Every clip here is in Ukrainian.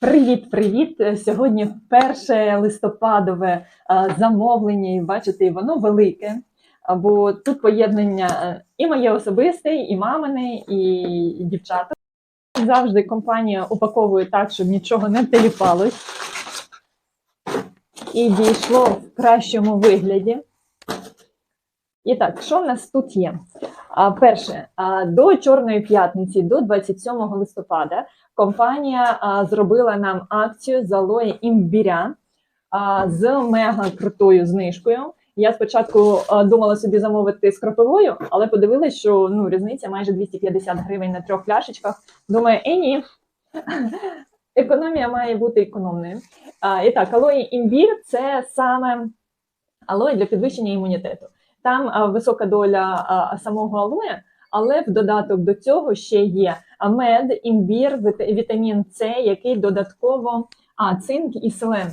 Привіт-привіт! Сьогодні перше листопадове замовлення, і бачите, воно велике. Бо тут поєднання е, і моє особисте, і мамине, і дівчата. Завжди компанія упаковує так, щоб нічого не теліпалось. І дійшло в кращому вигляді. І так, що в нас тут є? А, перше, до Чорної п'ятниці, до 27 листопада, компанія зробила нам акцію з алоє імбіря з мега крутою знижкою. Я спочатку думала собі замовити з кропивою, але подивилась, що ну, різниця майже 250 гривень на трьох пляшечках. Думаю, е, ні. Економія має бути економною. А, і так, алоє імбір це саме алоє для підвищення імунітету. Там висока доля самого алоє, але в додаток до цього ще є мед, імбір, вітамін С, який додатково а, цинк і селен,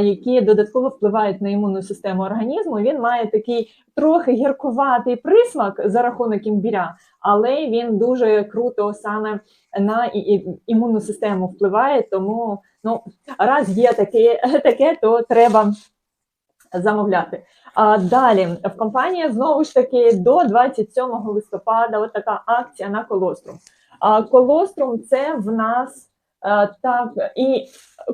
які додатково впливають на імунну систему організму. Він має такий трохи гіркуватий присмак за рахунок імбіря, але він дуже круто саме на імунну систему впливає. Тому ну раз є таке, таке то треба замовляти. А далі в компанії знову ж таки до 27 листопада от така акція на колострум. А колострум це в нас е, так і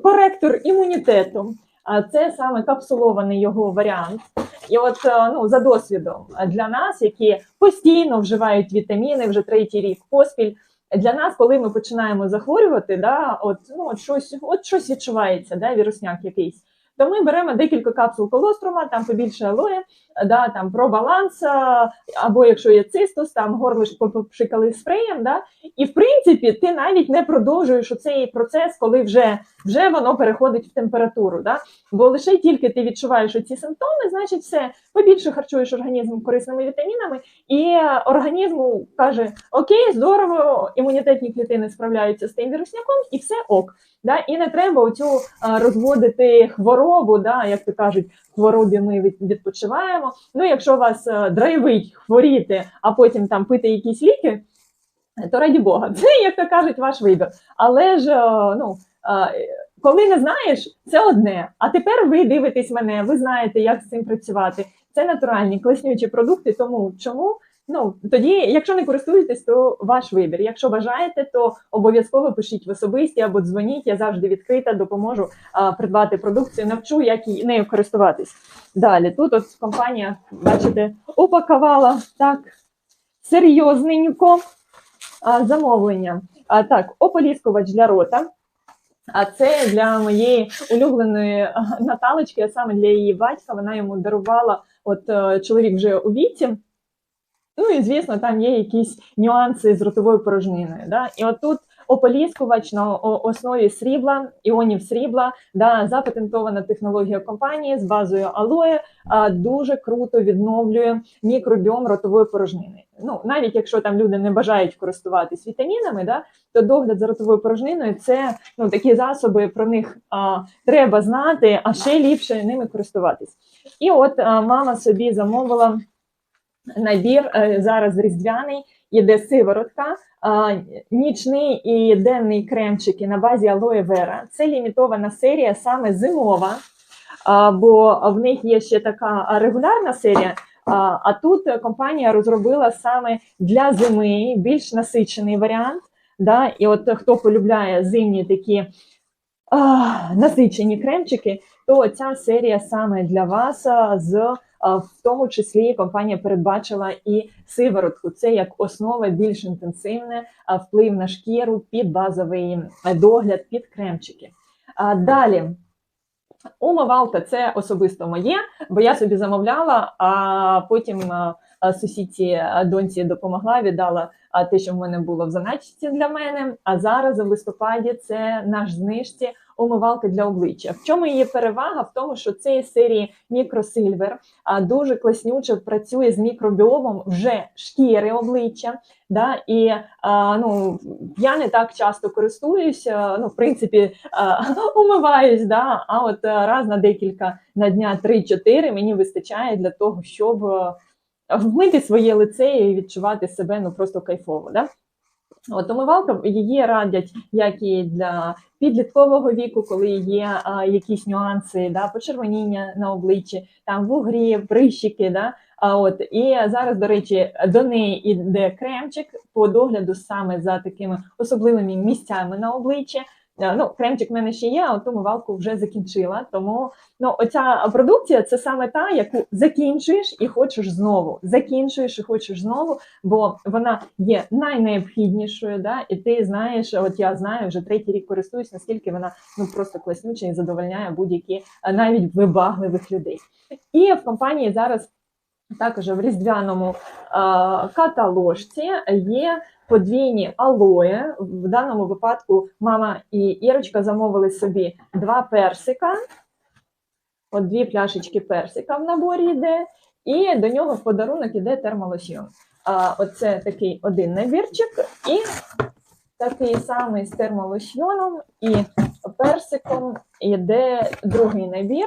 коректор імунітету. А це саме капсулований його варіант. І от е, ну за досвідом для нас, які постійно вживають вітаміни вже третій рік поспіль. Для нас, коли ми починаємо захворювати, да, от ну от щось, от щось відчувається, да, вірусняк якийсь. То ми беремо декілька капсул колострума, там побільше алоє, да, там про баланс, або якщо є цистус, там горлиш попшикали спреєм, да, і в принципі ти навіть не продовжуєш цей процес, коли вже, вже воно переходить в температуру. Да? Бо лише тільки ти відчуваєш ці симптоми, значить все, побільше харчуєш організм корисними вітамінами, і організму каже: Окей, здорово, імунітетні клітини справляються з тим вірусняком, і все ок. Да? І не треба оцю розводити хворобу, да? як то кажуть, хворобі ми від- відпочиваємо. Ну, якщо вас а, драйвить хворіти, а потім там пити якісь ліки, то раді Бога, це, як то кажуть, ваш вибір. Але ж ну. Коли не знаєш, це одне. А тепер ви дивитесь мене, ви знаєте, як з цим працювати. Це натуральні класнючі продукти. Тому чому Ну тоді, якщо не користуєтесь, то ваш вибір. Якщо бажаєте, то обов'язково пишіть в особисті або дзвоніть. Я завжди відкрита, допоможу а, придбати продукцію, навчу, як і нею користуватись. Далі тут от компанія, бачите, упакувала так серйозненько а, замовлення. А, так, ополіскувач для рота. А це для моєї улюбленої Наталочки, а саме для її батька. Вона йому дарувала. От е, чоловік вже у віці. Ну і звісно, там є якісь нюанси з ротовою порожниною. Да? І отут ополіскувач на основі срібла, іонів срібла, да, запатентована технологія компанії з базою алоє, дуже круто відновлює мікробіом ротової порожнини. Ну, навіть якщо там люди не бажають користуватись вітамінами, да, то догляд за ротовою порожниною це ну, такі засоби, про них а, треба знати, а ще ліпше ними користуватись. І от а, мама собі замовила набір е, зараз різдвяний, іде сиворотка, нічний і денний кремчики на базі алоє вера. Це лімітована серія, саме зимова, бо в них є ще така регулярна серія. А, тут компанія розробила саме для зими більш насичений варіант. Да? І от хто полюбляє зимні такі а, насичені кремчики, то ця серія саме для вас з в тому числі компанія передбачила і сиворотку. Це як основа більш інтенсивне вплив на шкіру під базовий е, догляд, під кремчики. Далі. Умивалка це особисто моє, бо я собі замовляла, а потім сусідці доньці допомогла, віддала те, що в мене було в заначці для мене. А зараз в листопаді це наш знижці умивалка для обличчя. В чому її перевага? В тому, що із серії мікросильвер, дуже класнюче працює з мікробіомом вже шкіри обличчя. Да? І ну, я не так часто користуюся. Ну, в принципі, умиваюсь, да? а от раз на декілька на дня 3-4 мені вистачає для того, щоб вмити своє лице і відчувати себе ну просто кайфово. Да? От умивалка її радять як і для підліткового віку, коли є а, якісь нюанси, да, почервоніння на обличчі, там вугрі, прищики. Да, а от і зараз, до речі, до неї іде кремчик по догляду саме за такими особливими місцями на обличчі. Е, Ну, кремчик в мене ще є, а ту умивалку вже закінчила. Тому ну, оця продукція це саме та, яку закінчуєш і хочеш знову. Закінчуєш і хочеш знову, бо вона є найнеобхіднішою. Да? І ти знаєш, от я знаю, вже третій рік користуюсь, наскільки вона ну просто класнюча і задовольняє будь-які навіть вибагливих людей. І в компанії зараз також в різдвяному каталожці є подвійні алоє. В даному випадку мама і Ірочка замовили собі два персика. От дві пляшечки персика в наборі йде, і до нього в подарунок іде термолосьйон. Оце такий один набірчик, і такий самий з термолосьйоном і персиком йде другий набір.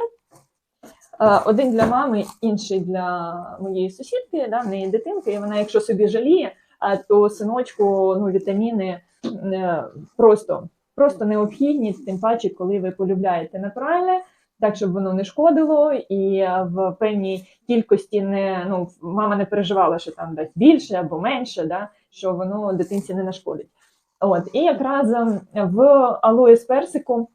А, Один для мами, інший для моєї сусідки, да, в неї дитинка, і вона, якщо собі жаліє, а, то синочку ну, вітаміни е, просто, просто необхідні, тим паче, коли ви полюбляєте натуральне, так, щоб воно не шкодило, і е, в певній кількості не ну, мама не переживала, що там дасть більше або менше, да, що воно дитинці не нашкодить. От, і якраз ем, в алої з персику,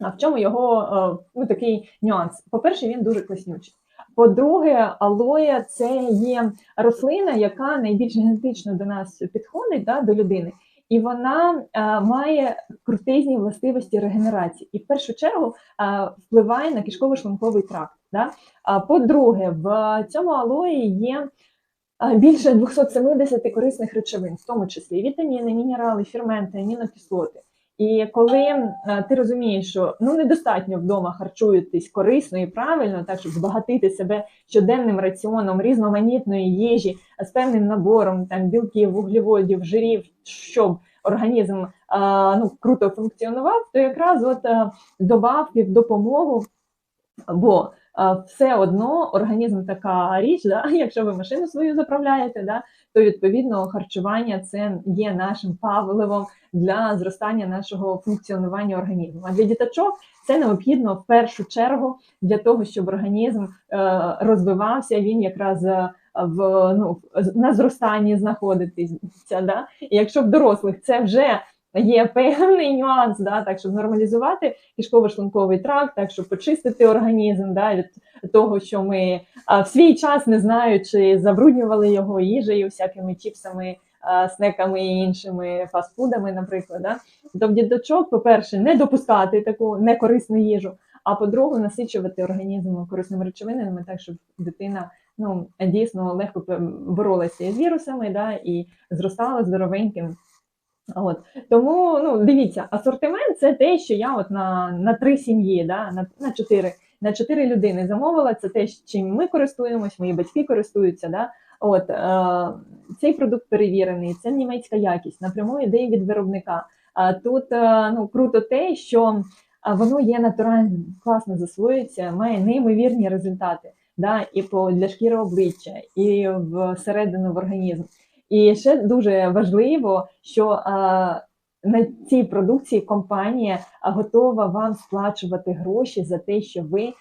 а в чому його е, ну, такий нюанс? По-перше, він дуже класнючий. По-друге, алоя це є рослина, яка найбільш генетично до нас підходить да, до людини, і вона е, має крутизні властивості регенерації. І в першу чергу е, впливає на кишково-шлунковий тракт. Да? А по-друге, в цьому алої є більше 270 корисних речовин, в тому числі вітаміни, мінерали, ферменти, амінокислоти. І коли е, ти розумієш, що ну недостатньо вдома харчуєтесь корисно і правильно, так щоб збагатити себе щоденним раціоном різноманітної їжі з певним набором там білків, вуглеводів, жирів, щоб організм е, ну круто функціонував, то якраз от е, добавки в допомогу, бо е, все одно організм така річ, да, якщо ви машину свою заправляєте, да, то відповідно харчування це є нашим паливом для зростання нашого функціонування організму. А для діточок це необхідно в першу чергу для того, щоб організм е, розвивався, він якраз е, в ну на зростанні знаходитися. Да? І якщо в дорослих це вже є певний нюанс, да, так щоб нормалізувати кишково-шлунковий тракт, так щоб почистити організм да, від того, що ми а, в свій час не знаючи, забруднювали його їжею, всякими чіпсами, снеками і іншими фастфудами, наприклад. Да? То в діточок, по-перше, не допускати таку некорисну їжу, а по-друге, насичувати організм корисними речовинами, так щоб дитина ну, дійсно легко боролася із вірусами да, і зростала здоровеньким. От. Тому ну, дивіться, асортимент це те, що я от на, на три сім'ї, да, на, на чотири. На чотири людини замовила це те, чим ми користуємось, мої батьки користуються. Да? От е, цей продукт перевірений, це німецька якість, напряму йде від виробника. А тут е, ну круто те, що воно є натуральним, класно засвоюється, має неймовірні результати. Да? І по для шкіри обличчя, і всередину в організм. І ще дуже важливо, що на цій продукції компанія готова вам сплачувати гроші за те, що ви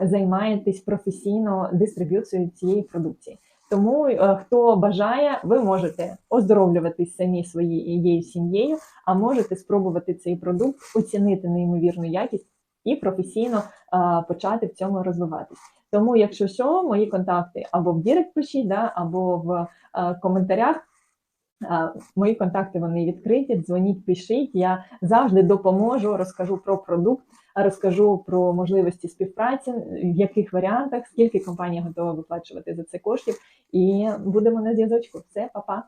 займаєтесь професійно дистриб'юцією цієї продукції. Тому е, хто бажає, ви можете оздоровлюватись самі своєю сім'єю, а можете спробувати цей продукт, оцінити неймовірну якість і професійно почати в цьому розвиватись. Тому, якщо що, мої контакти або в Дірект пишіть, да, або в е, коментарях. Е, Мої контакти вони відкриті. Дзвоніть, пишіть. Я завжди допоможу, розкажу про продукт, розкажу про можливості співпраці, в яких варіантах, скільки компанія готова виплачувати за це коштів. І будемо на зв'язочку. Все, па-па.